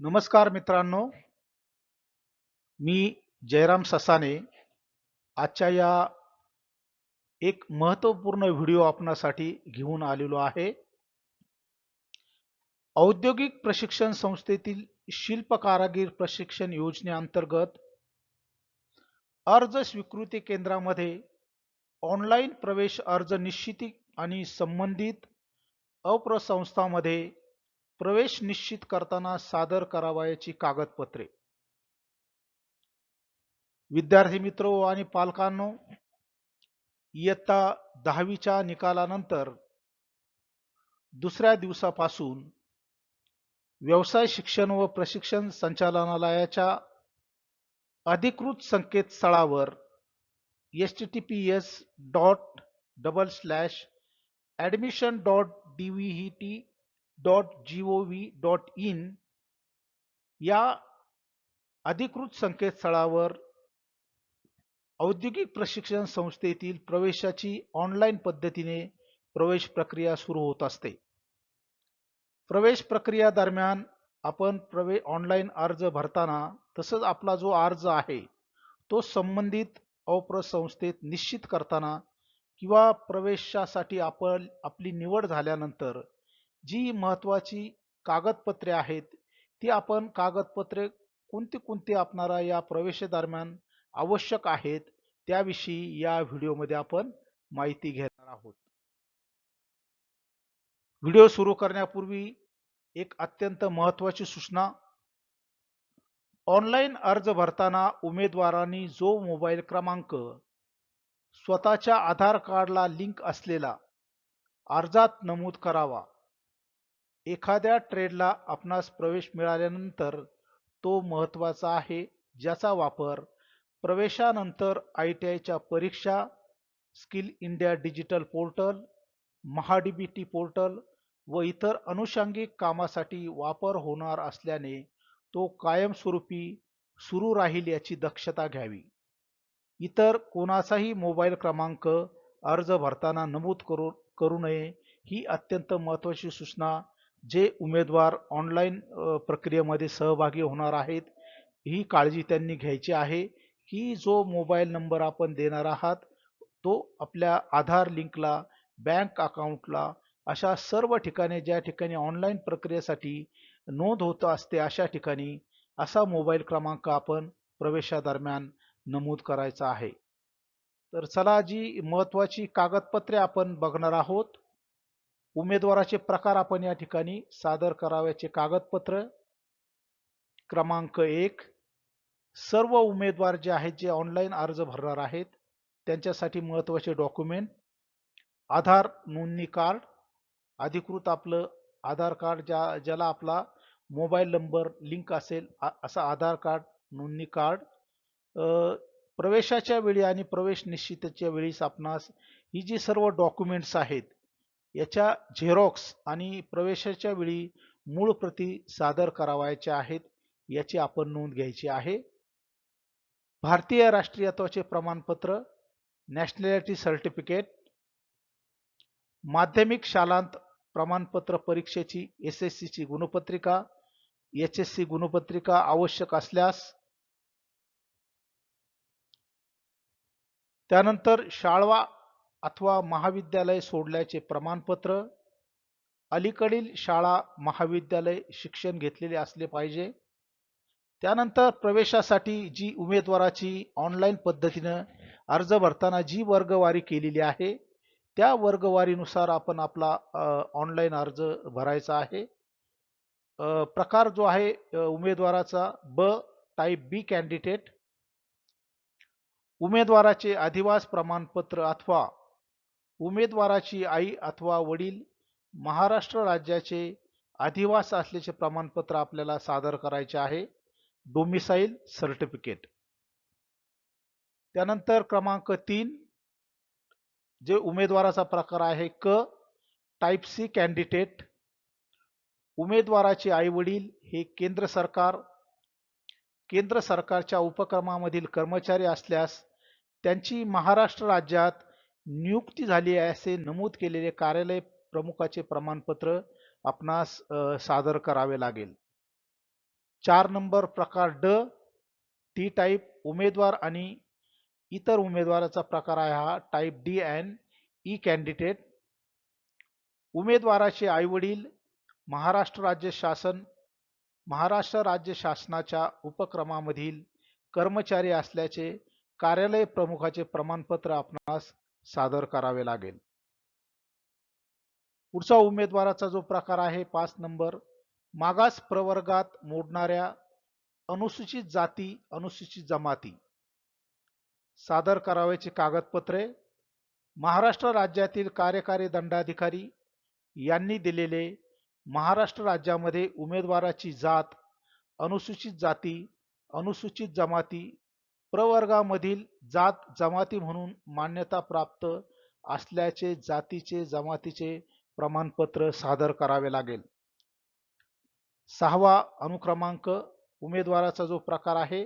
नमस्कार मित्रांनो. मी जयराम ससाने. आजच्या या एक महत्त्वपूर्ण व्हिडिओ आपणासाठी घेऊन आलेलो आहे. औद्योगिक प्रशिक्षण संस्थेतील शिल्प कारागीर प्रशिक्षण योजनेअंतर्गत अर्ज स्वीकृती केंद्रामध्ये ऑनलाईन प्रवेश अर्ज निश्चिती आणि संबंधित अप्रसंस्थामध्ये प्रवेश निश्चित करताना सादर करावयाची कागदपत्रे. विद्यार्थी मित्र आणि पालकांनो इयत्ता दहावीच्या निकालानंतर दुसऱ्या दिवसापासून व्यवसाय शिक्षण व प्रशिक्षण संचालनालयाच्या अधिकृत संकेतस्थळावर H T T P S dot double slash admission dot D V T dot G O V dot in या अधिकृत संकेतस्थळावर औद्योगिक प्रशिक्षण संस्थेतील प्रवेशाची ऑनलाईन पद्धतीने प्रवेश प्रक्रिया सुरू होत असते. प्रवेश प्रक्रिया दरम्यान आपण प्रवे ऑनलाईन अर्ज भरताना तसंच आपला जो अर्ज आहे तो संबंधित संस्थेत निश्चित करताना किंवा प्रवेशासाठी आपण आपली निवड झाल्यानंतर जी महत्त्वाची कागदपत्रे आहेत ती आपण कागदपत्रे कोणती कोणती आपणाला या प्रवेशादरम्यान आवश्यक आहेत त्याविषयी या व्हिडिओमध्ये आपण माहिती घेणार आहोत. व्हिडिओ सुरू करण्यापूर्वी एक अत्यंत महत्त्वाची सूचना. ऑनलाईन अर्ज भरताना उमेदवारांनी जो मोबाईल क्रमांक स्वतःच्या आधार कार्डला लिंक असलेला अर्जात नमूद करावा. एखाद्या ट्रेडला आपणास प्रवेश मिळाल्यानंतर तो महत्त्वाचा आहे ज्याचा वापर प्रवेशानंतर आय टी आयच्या परीक्षा skill India digital portal MahaDBT portal व इतर अनुषंगिक कामासाठी वापर होणार असल्याने तो कायमस्वरूपी सुरू राहील याची दक्षता घ्यावी. इतर कोणाचाही मोबाईल क्रमांक अर्ज भरताना नमूद करू करू नये ही अत्यंत महत्त्वाची सूचना जे उमेदवार ऑनलाईन प्रक्रियेमध्ये सहभागी होणार आहेत ही काळजी त्यांनी घ्यायची आहे की जो मोबाईल नंबर आपण देणार आहात तो आपल्या आधार लिंकला बँक अकाउंटला अशा सर्व ठिकाणी ज्या ठिकाणी ऑनलाईन प्रक्रियेसाठी नोंद होत असते अशा ठिकाणी असा मोबाईल क्रमांक आपण प्रवेशादरम्यान नमूद करायचा आहे. तर चला जी महत्त्वाची कागदपत्रे आपण बघणार आहोत उमेदवाराचे प्रकार आपण या ठिकाणी सादर करावयाचे कागदपत्र क्रमांक एक. सर्व उमेदवार जे आहेत जे ऑनलाईन अर्ज भरणार आहेत त्यांच्यासाठी महत्त्वाचे डॉक्युमेंट आधार नोंदणी कार्ड अधिकृत आपलं आधार कार्ड ज्या ज्याला आपला मोबाईल नंबर लिंक असेल असा आधार कार्ड नोंदणी कार्ड प्रवेशाच्या वेळी आणि प्रवेश निश्चितच्या वेळीस आपणास ही जी सर्व डॉक्युमेंट्स आहेत याच्या झेरॉक्स आणि प्रवेशाच्या वेळी मूळ प्रती सादर करावायच्या आहेत याची आपण नोंद घ्यायची आहे. भारतीय राष्ट्रीयत्वाचे प्रमाणपत्र नॅशनॅलिटी सर्टिफिकेट माध्यमिक शालांत प्रमाणपत्र परीक्षेची एस एस सीची गुणपत्रिका एच एस सी गुणपत्रिका आवश्यक असल्यास त्यानंतर शाळवा अथवा महाविद्यालय सोडल्याचे प्रमाणपत्र अलीकडील शाळा महाविद्यालय शिक्षण घेतलेले असले पाहिजे. त्यानंतर प्रवेशासाठी जी उमेदवाराची ऑनलाईन पद्धतीनं अर्ज भरताना जी वर्गवारी केलेली आहे त्या वर्गवारीनुसार आपण आपला ऑनलाईन अर्ज भरायचा आहे. प्रकार जो आहे उमेदवाराचा ब टाईप बी कॅन्डिडेट उमेदवाराचे अधिवास प्रमाणपत्र अथवा उमेदवाराची आई अथवा वडील महाराष्ट्र राज्याचे अधिवास असल्याचे प्रमाणपत्र आपल्याला सादर करायचे आहे. डोमिसाईल सर्टिफिकेट त्यानंतर क्रमांक तीन जे उमेदवाराचा प्रकार आहे क टाईप सी कॅन्डिडेट उमेदवाराचे आई वडील हे केंद्र सरकार केंद्र सरकारच्या उपक्रमामधील कर्मचारी असल्यास त्यांची महाराष्ट्र राज्यात नियुक्ती झाली आहे असे नमूद केलेले कार्यालय प्रमुखाचे प्रमाणपत्र आपणास सादर करावे लागेल. चार नंबर प्रकार ड टी टाईप उमेदवार आणि इतर उमेदवाराचा प्रकार आहे हा. Type D and E candidate. उमेदवाराचे आईवडील महाराष्ट्र राज्य शासन महाराष्ट्र राज्य शासनाच्या उपक्रमामधील कर्मचारी असल्याचे कार्यालय प्रमुखाचे प्रमाणपत्र आपणास सादर करावे लागेल. पुढचा उमेदवाराचा जो प्रकार आहे पाच नंबर मागास प्रवर्गात मोडणाऱ्या अनुसूचित जाती अनुसूचित जमाती. सादर करावयाची कागदपत्रे महाराष्ट्र राज्यातील कार्यकारी दंडाधिकारी यांनी दिलेले महाराष्ट्र राज्यामध्ये उमेदवाराची जात अनुसूचित जाती अनुसूचित जमाती प्रवर्गामधील जात जमाती म्हणून मान्यता प्राप्त असल्याचे जातीचे जमातीचे प्रमाणपत्र सादर करावे लागेल. सहावा अनुक्रमांक उमेदवाराचा जो प्रकार आहे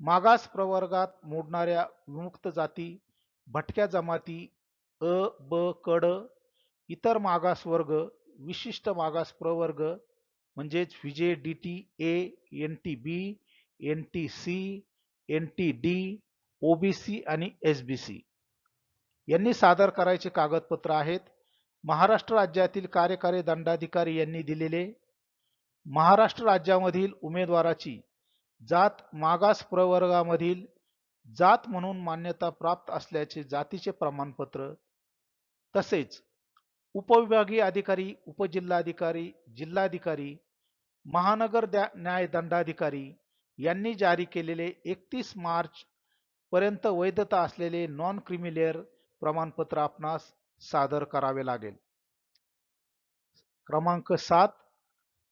मागास प्रवर्गात मोडणाऱ्या विमुक्त जाती भटक्या जमाती अ ब कड इतर मागास वर्ग विशिष्ट मागास प्रवर्ग म्हणजेच VJ D T A N T B N T C N T D OBC आणि एस बी सी. यांनी सादर करायचे कागदपत्र आहेत. महाराष्ट्र राज्यातील कार्यकारी दंडाधिकारी यांनी दिलेले. महाराष्ट्र राज्यामधील उमेदवाराची जात मागास प्रवर्गामधील जात म्हणून मान्यता प्राप्त असल्याचे जातीचे प्रमाणपत्र. तसेच उपविभागीय अधिकारी उपजिल्हाधिकारी जिल्हाधिकारी महानगर द्या- न्याय दंडाधिकारी यांनी जारी केलेले एकतीस मार्च पर्यंत वैधता असलेले नॉन क्रिमिलेअर प्रमाणपत्र आपणास सादर करावे लागेल. क्रमांक सात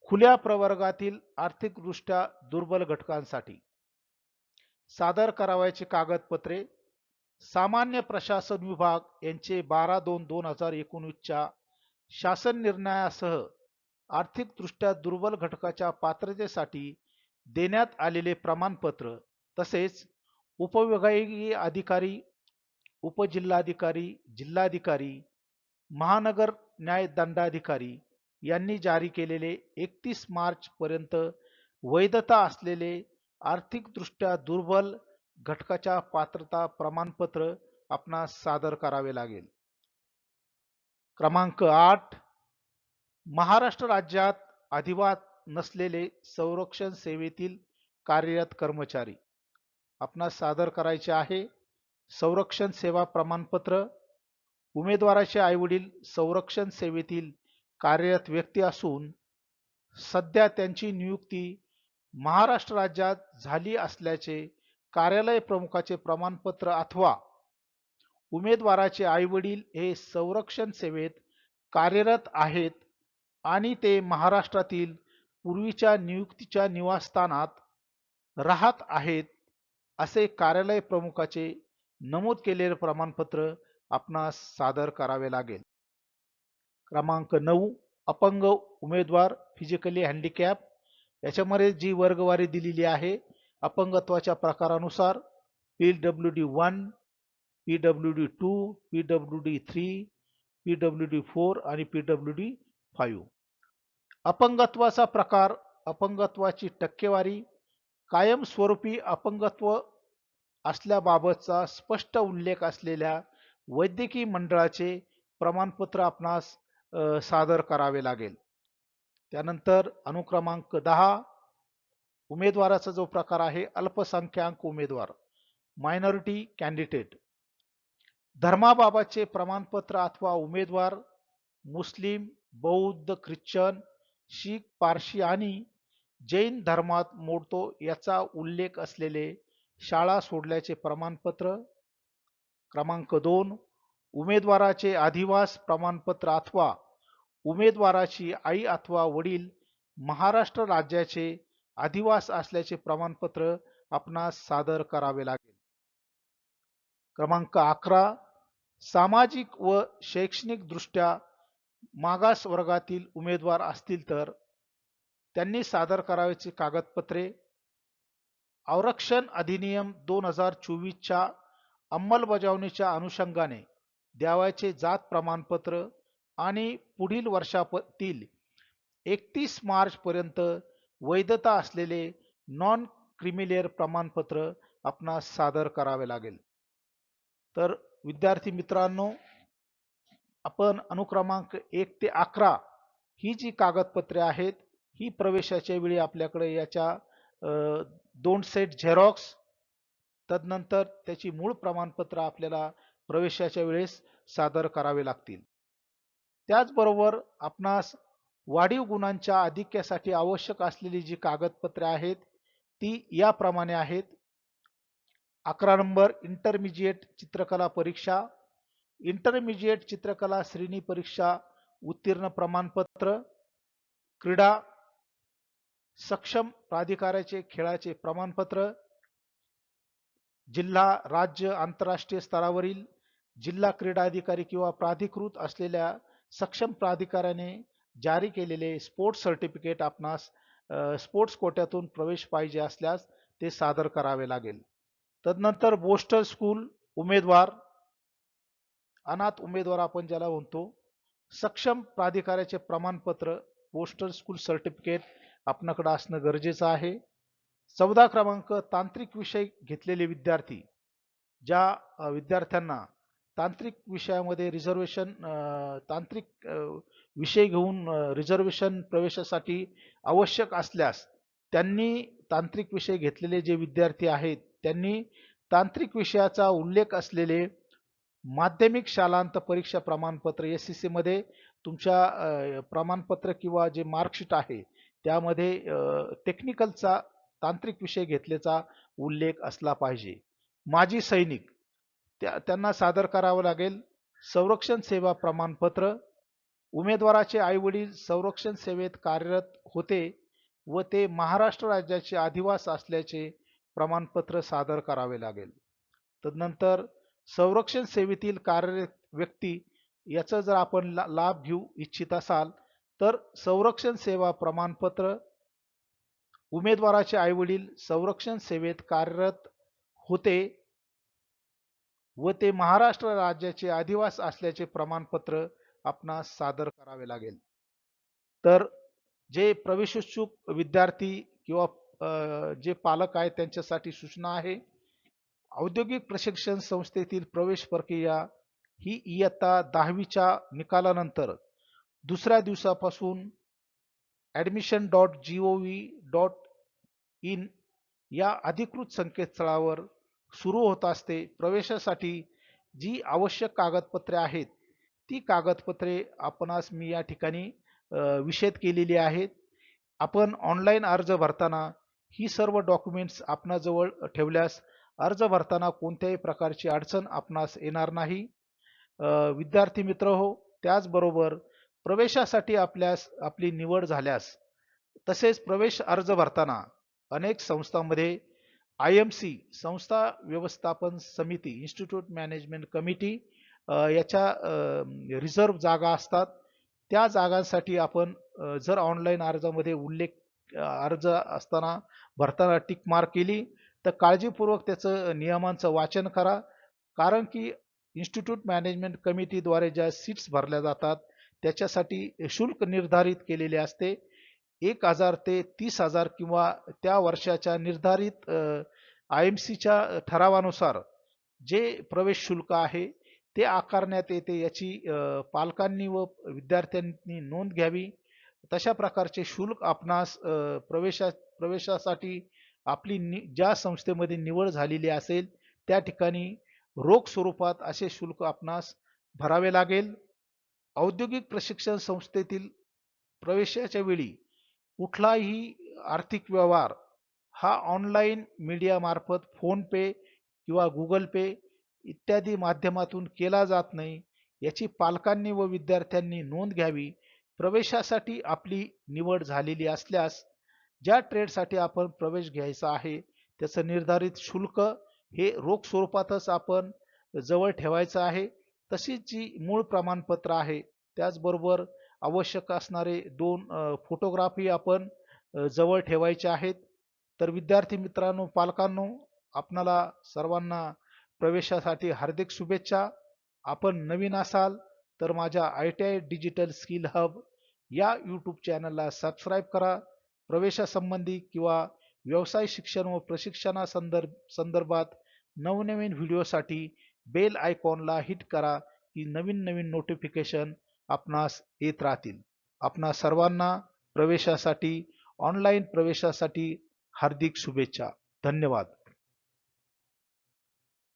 खुल्या प्रवर्गातील आर्थिकदृष्ट्या दुर्बल घटकांसाठी. सादर करावयाची कागदपत्रे सामान्य प्रशासन विभाग यांचे बारा दोन दोन हजार एकोणीसच्या शासन निर्णयासह आर्थिकदृष्ट्या दुर्बल घटकाच्या पात्रतेसाठी देण्यात आलेले प्रमाणपत्र तसेच उपविभागीय अधिकारी उपजिल्हाधिकारी जिल्हाधिकारी महानगर न्यायदंडाधिकारी यांनी जारी केलेले एकतीस मार्च पर्यंत वैधता असलेले आर्थिकदृष्ट्या दुर्बल घटकाच्या पात्रता प्रमाणपत्र आपणास सादर करावे लागेल. क्रमांक आठ महाराष्ट्र राज्यात अधिवास नसलेले संरक्षण सेवेतील कार्यरत कर्मचारी. आपणास सादर करायचे आहे संरक्षण सेवा प्रमाणपत्र. उमेदवाराचे आईवडील संरक्षण सेवेतील कार्यरत व्यक्ती असून सध्या त्यांची नियुक्ती महाराष्ट्र राज्यात झाली असल्याचे कार्यालय प्रमुखाचे प्रमाणपत्र अथवा उमेदवाराचे आईवडील हे संरक्षण सेवेत कार्यरत आहेत आणि ते महाराष्ट्रातील पूर्वीच्या नियुक्तीच्या निवासस्थानात राहत आहेत असे कार्यालय प्रमुखाचे नमूद केलेले प्रमाणपत्र आपणास सादर करावे लागेल. क्रमांक नऊ अपंग उमेदवार फिजिकली हँडिकॅप याच्यामध्ये जी वर्गवारी दिलेली आहे अपंगत्वाच्या प्रकारानुसार P W D one P W D two P W D three P W D four आणि पी डब्ल्यू डी फाईव्ह अपंगत्वाचा प्रकार अपंगत्वाची टक्केवारी कायमस्वरूपी अपंगत्व असल्याबाबतचा स्पष्ट उल्लेख असलेल्या वैद्यकीय मंडळाचे प्रमाणपत्र आपणास सादर करावे लागेल. त्यानंतर अनुक्रमांक दहा उमेदवाराचा जो प्रकार आहे अल्पसंख्याक उमेदवार मायनॉरिटी कॅन्डिडेट धर्माबाबतचे प्रमाणपत्र अथवा उमेदवार मुस्लिम बौद्ध ख्रिश्चन शीख पारशी आणि जैन धर्मात मोडतो याचा उल्लेख असलेले शाळा सोडल्याचे प्रमाणपत्र क्रमांक दोन उमेदवाराचे अधिवास प्रमाणपत्र अथवा उमेदवाराची आई अथवा वडील महाराष्ट्र राज्याचे अधिवास असल्याचे प्रमाणपत्र आपणास सादर करावे लागेल. क्रमांक अकरा सामाजिक व शैक्षणिकदृष्ट्या मागास वर्गातील उमेदवार असतील तर त्यांनी सादर करावयाची कागदपत्रे आरक्षण अधिनियम दोन हजार चोवीसच्या अंमलबजावणीच्या अनुषंगाने द्यावायचे जात प्रमाणपत्र आणि पुढील वर्षातील एकतीस मार्चपर्यंत वैधता असलेले नॉन क्रिमिलेअर प्रमाणपत्र आपणास सादर करावे लागेल. तर विद्यार्थी मित्रांनो आपण अनुक्रमांक एक ते अकरा ही जी कागदपत्रे आहेत ही प्रवेशाच्या वेळी आपल्याकडे याच्या दोन सेट झेरॉक्स तदनंतर त्याची मूळ प्रमाणपत्र आपल्याला प्रवेशाच्या वेळेस सादर करावे लागतील. त्याचबरोबर आपणास वाढीव गुणांच्या आधिक्यासाठी आवश्यक असलेली जी कागदपत्रे आहेत ती याप्रमाणे आहेत. अकरा नंबर इंटरमिजिएट चित्रकला परीक्षा इंटरमिजिएट चित्रकला श्रेणी परीक्षा उत्तीर्ण प्रमाणपत्र क्रीडा सक्षम प्राधिकाराचे खेळाचे प्रमाणपत्र जिल्हा राज्य आंतरराष्ट्रीय स्तरावरील जिल्हा क्रीडा अधिकारी किंवा प्राधिकृत असलेल्या सक्षम प्राधिकाऱ्याने जारी केलेले स्पोर्ट्स सर्टिफिकेट आपणास स्पोर्ट्स कोट्यातून प्रवेश पाहिजे असल्यास ते सादर करावे लागेल. तदनंतर बोस्टर स्कूल उमेदवार अनाथ उमेदवार आपण ज्याला म्हणतो सक्षम प्राधिकाऱ्याचे प्रमाणपत्र पोस्टल स्कूल सर्टिफिकेट आपणाकडे असणं गरजेचं आहे. चौदा क्रमांक तांत्रिक विषय घेतलेले विद्यार्थी ज्या विद्यार्थ्यांना तांत्रिक विषयामध्ये रिझर्वेशन तांत्रिक विषय घेऊन रिझर्वेशन प्रवेशासाठी आवश्यक असल्यास त्यांनी तांत्रिक विषय घेतलेले जे विद्यार्थी आहेत त्यांनी तांत्रिक विषयाचा उल्लेख असलेले माध्यमिक शालांत परीक्षा प्रमाणपत्र एस सी सीमध्ये तुमच्या प्रमाणपत्र किंवा जे मार्कशीट आहे त्यामध्ये टेक्निकलचा तांत्रिक विषय घेतल्याचा उल्लेख असला पाहिजे. माजी सैनिक त्या त्यांना सादर करावं लागेल. संरक्षण सेवा प्रमाणपत्र उमेदवाराचे आईवडील संरक्षण सेवेत कार्यरत होते व ते महाराष्ट्र राज्याचे अधिवास असल्याचे प्रमाणपत्र सादर करावे लागेल. तदनंतर संरक्षण सेवेतील कार्यरत व्यक्ती याचा जर आपण ला- लाभ घेऊ इच्छित असाल तर संरक्षण सेवा प्रमाणपत्र उमेदवाराचे आईवडील संरक्षण सेवेत कार्यरत होते व ते महाराष्ट्र राज्याचे अधिवास असल्याचे प्रमाणपत्र आपणास सादर करावे लागेल. तर जे प्रवेशोत्सुक विद्यार्थी किंवा जे पालक आहेत त्यांच्यासाठी सूचना आहे. औद्योगिक प्रशिक्षण संस्थेतील प्रवेश प्रक्रिया ही इयत्ता दहावीच्या निकालानंतर दुसऱ्या दिवसापासून admission dot G O V dot in या अधिकृत संकेतस्थळावर सुरू होत असते. प्रवेशासाठी जी आवश्यक कागदपत्रे आहेत ती कागदपत्रे आपणास मी या ठिकाणी अ, केलेली आहेत. आपण ऑनलाईन अर्ज भरताना ही सर्व डॉक्युमेंट्स आपणाजवळ ठेवल्यास अर्ज भरताना कोणत्याही प्रकारची अडचण आपणास येणार नाही. विद्यार्थी मित्र हो त्याचबरोबर प्रवेशासाठी आपल्यास आपली निवड झाल्यास तसेच प्रवेश अर्ज भरताना अनेक संस्थांमध्ये आय एम सी संस्था व्यवस्थापन समिती इन्स्टिट्यूट मॅनेजमेंट कमिटी याच्या रिझर्व जागा असतात. त्या जागांसाठी आपण जर ऑनलाईन अर्जामध्ये उल्लेख अर्ज असताना भरताना टिक मार्क केली तर काळजीपूर्वक त्याचं नियमांचं वाचन करा. कारण की इन्स्टिट्यूट मॅनेजमेंट कमिटीद्वारे ज्या सीट्स भरल्या जातात त्याच्यासाठी शुल्क निर्धारित केलेले असते. एक हजार ते तीस हजार किंवा त्या वर्षाच्या निर्धारित आय एम सीच्या ठरावानुसार जे प्रवेश शुल्क आहे ते आकारण्यात येते. याची पालकांनी व विद्यार्थ्यांनी नोंद घ्यावी. तशा प्रकारचे शुल्क आपणास प्रवेशा प्रवेशासाठी आपली नि ज्या संस्थेमध्ये निवड झालेली असेल त्या ठिकाणी रोख स्वरूपात असे शुल्क आपणास भरावे लागेल. औद्योगिक प्रशिक्षण संस्थेतील प्रवेशाच्या वेळी कुठलाही आर्थिक व्यवहार हा ऑनलाईन मीडियामार्फत फोनपे किंवा गुगल पे इत्यादी माध्यमातून केला जात नाही. याची पालकांनी व विद्यार्थ्यांनी नोंद घ्यावी. प्रवेशासाठी आपली निवड झालेली असल्यास ज्या ट्रेडसाठी आपण प्रवेश घ्यायचा आहे त्याचं निर्धारित शुल्क हे रोख स्वरूपातच आपण जवळ ठेवायचं आहे. तशीच जी मूळ प्रमाणपत्र आहे त्याचबरोबर आवश्यक असणारे दोन फोटोग्राफी आपण जवळ ठेवायचे आहेत. तर विद्यार्थी मित्रांनो पालकांनो आपणाला सर्वांना प्रवेशासाठी हार्दिक शुभेच्छा. आपण नवीन असाल तर माझ्या I T I digital skill hub या यूट्यूब चॅनलला सबस्क्राईब करा. प्रवेशासंबंधी किंवा व्यवसाय शिक्षण व प्रशिक्षणा संदर्भ संदर्भात नवनवीन व्हिडिओसाठी बेल आयकॉनला हिट करा की नवीन नवीन नोटिफिकेशन आपणास येत राहतील. आपणा सर्वांना प्रवेशासाठी ऑनलाईन प्रवेशासाठी हार्दिक शुभेच्छा. धन्यवाद.